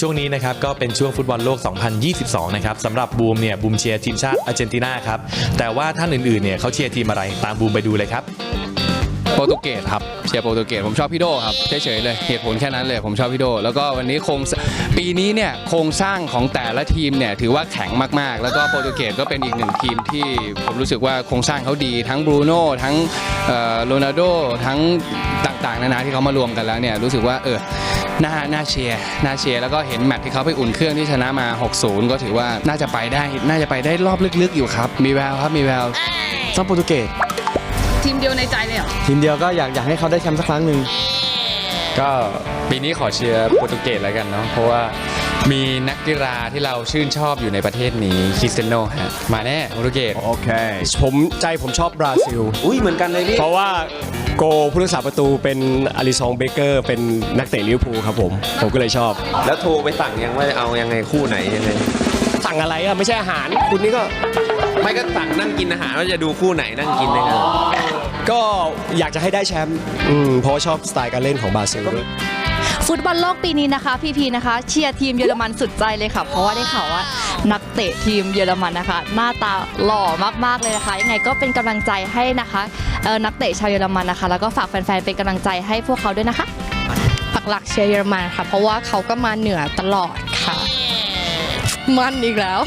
ช่วงนี้นะครับก็เป็นช่วงฟุตบอลโลก 2022 นะครับสำหรับบูมเนี่ยบูมเชียร์ทีมชาติอาร์เจนตินาครับ แต่ว่าท่านอื่นๆเนี่ยเขาเชียร์ทีมอะไรตามบูมไปดูเลยครับ โปรตุเกสครับเชียร์โปรตุเกสผมชอบพี่โดครับเฉยๆเลยเหตุผลแค่นั้นเลยผมชอบพี่โด แล้วก็วันนี้โครงปีนี้เนี่ยโครงสร้างของแต่ละทีมเนี่ยถือว่าแข็งมากๆ แล้วก็โปรตุเกสก็เป็นอีกหนึ่งทีมที่ผมรู้สึกว่าโครงสร้างเขาดีทั้งบรูโน่ทั้งโรนัลโดทั้งต่างๆนานาที่เขามารวมกันแล้วเนี่ยรู้สึกว่าเออ น่าน่าเชียร์น่าเชียร์แล้วก็เห็นแมตช์ที่เขาไปอุ่นเครื่องที่ชนะมา 6-0 ก็ถือว่าน่าจะไปได้น่าจะไปได้รอบลึกๆอยู่ครับ มีแววครับมีแววชอบโปรตุเกสทีมเดียวในใจเลยเหรอทีมเดียวก็อยากอยากให้เขาได้แชมป์สักครั้งหนึ่งก็ปีนี้ขอเชียร์โปรตุเกสแล้วกันเนาะเพราะว่ามีนักกีฬาที่เราชื่นชอบอยู่ในประเทศนี้คริสเตียโนฮะมาแน่โปรตุเกสโอเคผมใจผมชอบบราซิล อุ้ยเหมือนกันเลยพี่ เพราะว่า โกผู้รักษาประตูเป็นอลิซองเบเกอร์ เป็นนักเตะลิเวอร์พูลครับผม ผมก็เลยชอบ แล้วโทรไปสั่งยังว่าจะเอายังไงคู่ไหนยังไงสั่งอะไรอะไม่ใช่อาหาร คุณนี่ก็ไม่ก็สั่งนั่งกินอาหารว่าจะดูคู่ไหนนั่งกินนะครับก็อยากจะให้ได้แชมป์อืมเพราะว่าชอบสไตล์การเล่นของบราซิลด้วย ฟุตบอลโลกปีนี้นะคะ พีพีนะคะ เชียร์ทีมเยอรมันสุดใจเลยค่ะ เพราะว่าได้ข่าวว่านักเตะทีมเยอรมันนะคะ หน้าตาหล่อมากๆเลยนะคะ ยังไงก็เป็นกำลังใจให้นะคะเอ่อนักเตะชาวเยอรมันนะคะ แล้วก็ฝากแฟนๆเป็นกำลังใจให้พวกเขาด้วยนะคะปักหลักเชียร์เยอรมันค่ะ เพราะว่าเขาก็มาเหนือตลอดค่ะมันอีกแล้ว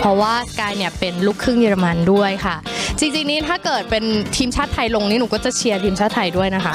เพราะว่ากายเนี่ยเป็นลูกครึ่งเยอรมันด้วยค่ะ จริงๆนี้ถ้าเกิดเป็นทีมชาติไทยลงนี่หนูก็จะเชียร์ทีมชาติไทยด้วยนะคะ